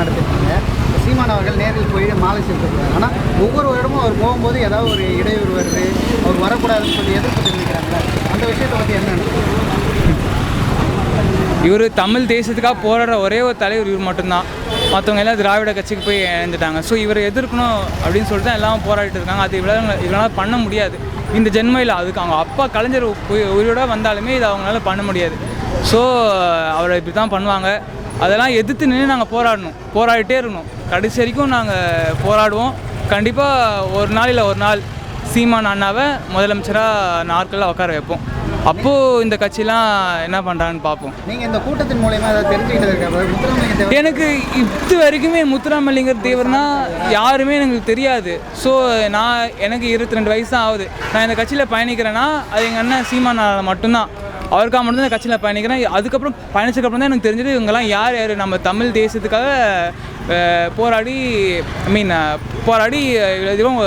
கூட்டம் நடத்திருக்காங்க சீமான் அவர்கள் நேரில் போய் மாலை செலுத்திருக்காங்க ஆனால் ஒவ்வொரு வருடமும் அவர் போகும்போது ஏதாவது ஒரு இடையூறு வருது அவர் வரக்கூடாதுன்னு சொல்லி எதிர்ப்பு தெரிவிக்கிறாங்களே? அந்த விஷயத்தை பற்றி என்ன இவர் தமிழ் தேசத்துக்காக போராடுற ஒரே ஒரு தலைவர் இவர் மட்டும்தான். மற்றவங்க எல்லாம் திராவிட கட்சிக்கு போய் இணைந்துட்டாங்க. ஸோ இவரை எதிர்க்கணும் அப்படின்னு சொல்லிட்டு தான் எல்லாம் போராடிட்டு இருக்காங்க. அது இவ்வளோ இவங்களால பண்ண முடியாது. இந்த ஜென்மையில் அதுக்கு அவங்க அப்பா கலைஞர் உயி- உயிரோட வந்தாலுமே இது அவங்களால பண்ண முடியாது. ஸோ அவரை இப்படி தான் பண்ணுவாங்க. அதெல்லாம் எதிர்த்து நின்று நாங்கள் போராடணும். போராடிட்டே இருக்கணும். கடைசி வரைக்கும் நாங்கள் போராடுவோம். கண்டிப்பாக ஒரு நாள் இல்லை ஒரு நாள் சீமான் அண்ணாவை முதலமைச்சராக நாட்களில் உட்கார வைப்போம். அப்போது இந்த கட்சிலாம் என்ன பண்ணுறாங்கன்னு பார்ப்போம். நீங்கள் இந்த கூட்டத்தின் மூலயமா ஏதாவது தெரிஞ்சுக்கிட்டு எனக்கு இது வரைக்குமே முத்துராமலிங்கர் தேவர்னா யாருமே எனக்கு தெரியாது. ஸோ நான் எனக்கு இருபத்தி ரெண்டு வயசு தான் ஆகுது. நான் இந்த கட்சியில் பயணிக்கிறேன்னா அது எங்கள் அண்ணன் சீமானால் மட்டும்தான். அவருக்காக மட்டும் தான் கட்சியில் பயணிக்கிறேன். அதுக்கப்புறம் பயணிச்சதுக்கப்புறம் தான் எனக்கு தெரிஞ்சது இவங்கெல்லாம் யார் யார்? நம்ம தமிழ் தேசத்துக்காக போராடி ஐ மீன் போராடி இவ்வளோ தூரம்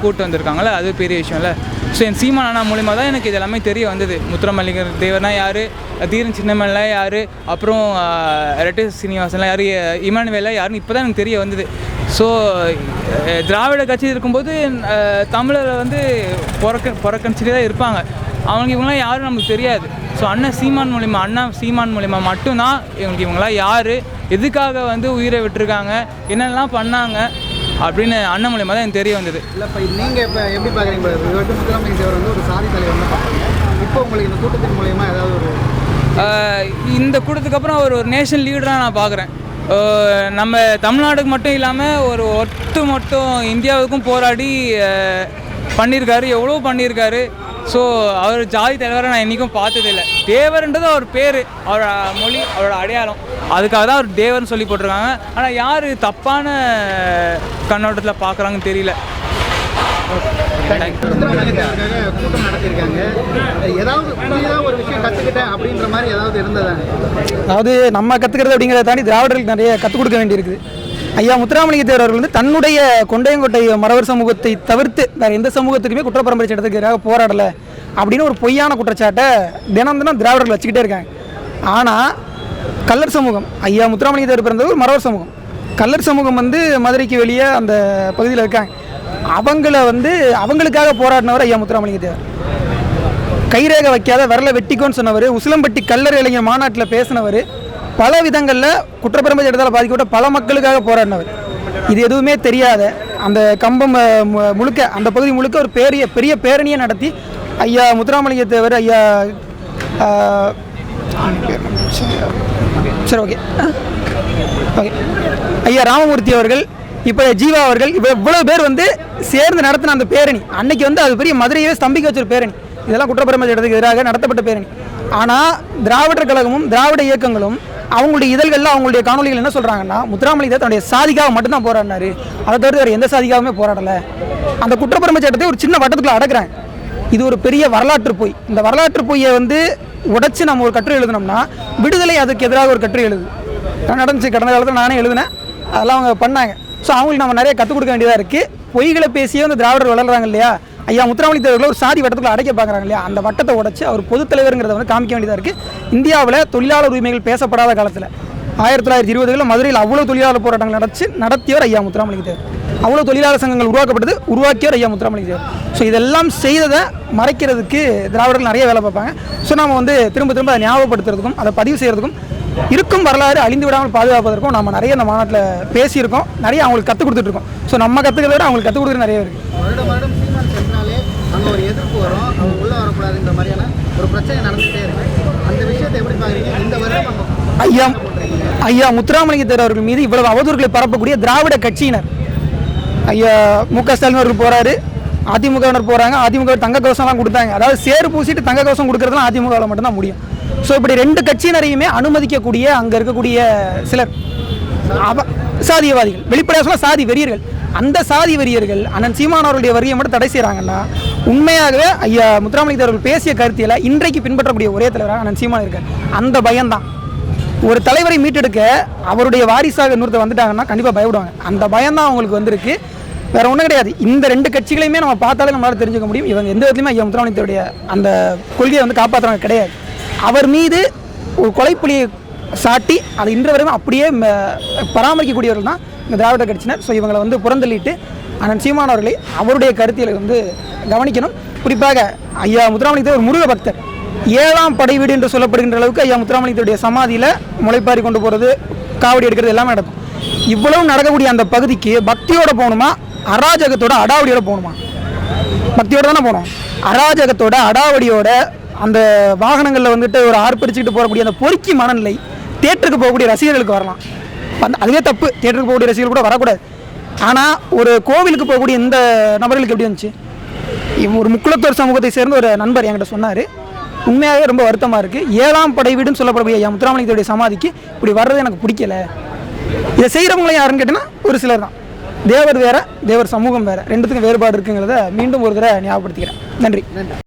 கூட்டு வந்திருக்காங்கல்ல அது பெரிய விஷயம்ல. ஸோ என் சீமான் அண்ணா மூலிமா தான் எனக்கு இது எல்லாமே தெரிய வந்தது. முத்துரமல்லிகர் தேவர்னா யார்? தீரன் சின்னமல்லாம் யார்? அப்புறம் ரெட்டி சீனிவாசன்லாம் யார்? இமானுவேலாம் யாருன்னு இப்போ தான் எனக்கு தெரிய வந்தது. ஸோ திராவிட கட்சி இருக்கும்போது தமிழரை வந்து புறக்க புறக்கணிச்சுட்டே தான் இருப்பாங்க. அவங்க இவங்களாம் யாரும் நமக்கு தெரியாது. ஸோ அண்ணன் சீமான் மூலிமா அண்ணா சீமான் மூலிமா மட்டும்தான் இவங்களுக்கு இவங்களாம் யார் எதுக்காக வந்து உயிரை விட்டுருக்காங்க என்னென்னலாம் பண்ணாங்க அப்படின்னு அண்ணன் மூலிமா தான் எனக்கு தெரிய வந்தது. இல்லை இப்போ நீங்கள் இப்போ எப்படி பார்க்குறீங்க முத்துராமலிங்க தேவர் வந்து ஒரு சாதி தலைவர்னு பார்க்குறீங்க இப்போ உங்களுக்கு இந்த கூட்டத்தின் மூலயமா ஏதாவது ஒரு இந்த கூட்டத்துக்கு அப்புறம் அவர் ஒரு நேஷனல் லீடராக நான் பார்க்குறேன் நம்ம தமிழ்நாடுக்கு மட்டும் இல்லாமல் ஒரு ஒட்டு மட்டும் இந்தியாவுக்கும் போராடி பண்ணியிருக்காரு எவ்வளோ பண்ணியிருக்காரு. ஸோ அவர் ஜாதி தலைவரை நான் என்றைக்கும் பார்த்ததில்லை. தேவர்ன்றது அவர் பேர் அவரோட மொழி அவரோட அடையாளம். அதுக்காக தான் அவர் தேவர்னு சொல்லி போட்டிருக்காங்க. ஆனால் யார் தப்பான கண்ணோட்டத்தில் பார்க்குறாங்கன்னு தெரியல. அதாவது நம்ம கற்றுக்கிறது அப்படிங்கிறத தாண்டி திராவிடர்களுக்கு நிறைய கற்றுக் கொடுக்க வேண்டியிருக்குது. ஐயா முத்துராமலிங்க தேவர் அவர்கள் வந்து தன்னுடைய கொண்டையங்கோட்டை மறவர் சமூகத்தை தவிர்த்து வேறு எந்த சமூகத்துக்குமே குற்றப்பரம்பரை சட்டத்துக்கு எதிராக போராடலை அப்படின்னு ஒரு பொய்யான குற்றச்சாட்டை தினம் தினம் திராவிடர்கள் வச்சுக்கிட்டே இருக்காங்க. ஆனால் கல்லர் சமூகம் ஐயா முத்துராமலிங்க தேவர் பிறந்தது ஒரு மறவர் சமூகம். கல்லர் சமூகம் வந்து மதுரைக்கு வெளியே அந்த பகுதியில் இருக்காங்க. அவங்கள வந்து அவங்களுக்காக போராடினவர் ஐயா முத்துராமலிங்க தேவர். கைரேகை வைக்காத விரல வெட்டிக்கோன்னு சொன்னவர் உசிலம்பட்டி கல்லர் இளைஞர் மாநாட்டில் பேசினவர் பல விதங்களில் குற்றப்பெருமை சட்டத்தால் பாதிக்கப்பட்ட பல மக்களுக்காக போராடினவர். இது எதுவுமே தெரியாத அந்த கம்பம் மு- முழுக்க அந்த பகுதி முழுக்க ஒரு பெரிய பெரிய பேரணியை நடத்தி ஐயா முத்துராமலிங்க தேவர் ஐயா சரி ஓகே. ஓகே. ஐயா ராமமூர்த்தி அவர்கள் இப்போ ஜீவா அவர்கள் இப்போ இவ்வளோ பேர் வந்து சேர்ந்து நடத்தின அந்த பேரணி. அன்னைக்கு வந்து அது பெரிய மதுரையவே ஸ்தம்பிக்க வச்ச ஒரு பேரணி. இதெல்லாம் குற்றப்பெருமை சட்டத்துக்கு எதிராக நடத்தப்பட்ட பேரணி. ஆனால் திராவிடர் கழகமும் திராவிட இயக்கங்களும் அவங்களுடைய இதழ்களில் அவங்களுடைய காணொலிகள் என்ன சொல்கிறாங்கன்னா முத்துராமலிங்க தன்னுடைய சாதிக்காக மட்டும்தான் போராடினாரு. அதை தவிர வேறு எந்த சாதிக்காகவுமே போராடலை. அந்த குற்றப்பெருமை சட்டத்தை ஒரு சின்ன வட்டத்துக்குள்ள அடக்குறாங்க. இது ஒரு பெரிய வரலாற்று பொய். இந்த வரலாற்று பொய்யை வந்து உடச்சி நம்ம ஒரு கட்டுரை எழுதினோம்னா விடுதலை அதுக்கு எதிராக ஒரு கட்டுரை எழுது. நடந்துச்சு கடந்த காலத்தில் நானே எழுதினேன். அதெல்லாம் அவங்க பண்ணாங்க. ஸோ அவங்களுக்கு நம்ம நிறைய கற்றுக் கொடுக்க வேண்டியதாக இருக்குது பொய்களை பேசியே வந்து திராவிடர் வளர்கிறாங்க இல்லையா? ஐயா முத்துராமலிங்க தேவர்களை ஒரு சாதி வட்டத்துக்குள்ள அடைக்க பார்க்குறாங்க இல்லையா? அந்த வட்டத்தை உடச்சி அவர் பொதுத்தலைவருங்கிறத வந்து காமிக்க வேண்டியதாக இருக்குது இந்தியாவில் தொழிலாளர் உரிமைகள் பேசப்படாத காலத்தில் ஆயிரத்தி தொள்ளாயிரத்தி இருபதுகளில் மதுரையில் அவ்வளோ தொழிலாளர் போராட்டங்கள் நடத்தி நடத்தியவர் ஐயா முத்துராமலிங்க தேவர். அவ்வளோ தொழிலாளர் சங்கங்கள் உருவாக்கப்பட்டது உருவாக்கியவர் ஐயா முத்துராமலிங்க தேவர். ஸோ இதெல்லாம் செய்ததை மறைக்கிறதுக்கு திராவிடர்கள் நிறைய வேலை பார்ப்பாங்க. ஸோ நம்ம வந்து திரும்ப திரும்ப அதை ஞாபகப்படுத்துறதுக்கும் அதை பதிவு செய்கிறதுக்கும் இருக்கும் வரலாறு அழிந்து விடாமல் பாதுகாப்பதற்கும் நம்ம நிறைய இந்த மாநாட்டில் பேசியிருக்கோம். நிறைய அவங்களுக்கு கற்றுக் கொடுத்துட்ருக்கோம். ஸோ நம்ம கற்றுக்கிறத விட அவங்களுக்கு கற்றுக் கொடுக்குறது நிறைய இருக்குது ஐயா ஐயா முத்துராமலிங்க தேவர் அவர்கள் மீது இவ்வளவு அவதூறுகளை பரப்பக்கூடிய திராவிட கட்சியினர். ஐயா மு க ஸ்டாலின் அவர்கள் போறாரு. அதிமுகவினர் போறாங்க. அதிமுக தங்க கவசம்லாம் கொடுத்தாங்க. அதாவது சேறு பூசிட்டு தங்க கவசம் கொடுக்கறதுலாம் அதிமுகவில் மட்டும்தான் முடியும். ஸோ இப்படி ரெண்டு கட்சியினரையுமே அனுமதிக்கக்கூடிய அங்கே இருக்கக்கூடிய சிலர். அவ சாதியவாதிகள். வெளிப்படையாக சொல்ல சாதி வெறியர்கள். அந்த சாதி வெறியர்கள் அண்ணன் சீமான் அவருடைய வரியை மட்டும் தடை செய்கிறாங்கன்னா உண்மையாகவே ஐயா முத்துராமலிங்க அவர்கள் பேசிய கருத்தியில் இன்றைக்கு பின்பற்றக்கூடிய ஒரே தலைவராக அண்ணன் சீமான் இருக்கார். அந்த பயம்தான். ஒரு தலைவரை மீட்டெடுக்க அவருடைய வாரிசாக இன்னொருத்தர் வந்துட்டாங்கன்னா கண்டிப்பாக பயப்படுவாங்க. அந்த பயம்தான் அவங்களுக்கு வந்திருக்கு. வேற ஒன்றும் கிடையாது. இந்த ரெண்டு கட்சிகளையுமே நம்ம பார்த்தாலே நம்மளால தெரிஞ்சுக்க முடியும். இவங்க எந்த விதத்துலையுமே ஐயா முத்துராமலிங்கத்துடைய அந்த கொள்கையை வந்து காப்பாற்றுறவங்க கிடையாது. அவர் மீது ஒரு கொலைப்புலியை சாட்டி அதை இன்று வரையும் அப்படியே ம- பராமரிக்கக்கூடியவர்கள் தான் இந்த திராவிட கட்சியினர். ஸோ இவங்களை வந்து புறந்தள்ளிட்டு அண்ணன் சீமான் அவர்களை அவருடைய கருத்தியலை வந்து கவனிக்கணும். குறிப்பாக ஐயா முத்துராமலிங்க ஒரு முருக பக்தர். ஏழாம் படை வீடு என்று சொல்லப்படுகின்ற அளவுக்கு ஐயா முத்துராமலிங்கத்துடைய சமாதியில் முளைப்பாரி கொண்டு போகிறது காவடி எடுக்கிறது எல்லாமே நடக்கும். இவ்வளவு நடக்கக்கூடிய அந்த பகுதிக்கு பக்தியோட போகணுமா? அராஜகத்தோட அடாவடியோட போகணுமா? பக்தியோட தானே போகணும். அராஜகத்தோட அடாவடியோட அந்த வாகனங்களில் வந்துட்டு ஒரு ஆர்ப்பரிச்சுக்கிட்டு போகக்கூடிய அந்த பொறுக்கி மனநிலை தேட்டருக்கு போகக்கூடிய ரசிகர்களுக்கு வரலாம். அந்த அதுவே தப்பு. தேட்டருக்கு போகக்கூடிய ரசிகர்கள் கூட வரக்கூடாது. ஆனால் ஒரு கோவிலுக்கு போகக்கூடிய இந்த நபர்களுக்கு எப்படி இருந்துச்சு? ஒரு முக்குளத்தோர் சமூகத்தை சேர்ந்த ஒரு நண்பர் என்கிட்ட சொன்னார். உண்மையாகவே ரொம்ப வருத்தமாக இருக்குது ஏழாம் படை வீடுன்னு சொல்லப்படக்கூடிய ஐயா முத்துராமலிங்கத்துடைய சமாதிக்கு இப்படி வர்றது எனக்கு பிடிக்கல. இதை செய்கிறவங்கள யாருன்னு கேட்டினா ஒரு சிலர் தான். தேவர் வேறு தேவர் சமூகம் வேறு. ரெண்டுத்துக்கும் வேறுபாடு இருக்குங்கிறத மீண்டும் ஒரு தடவை ஞாபகப்படுத்திக்கிறேன். நன்றி. நன்றி.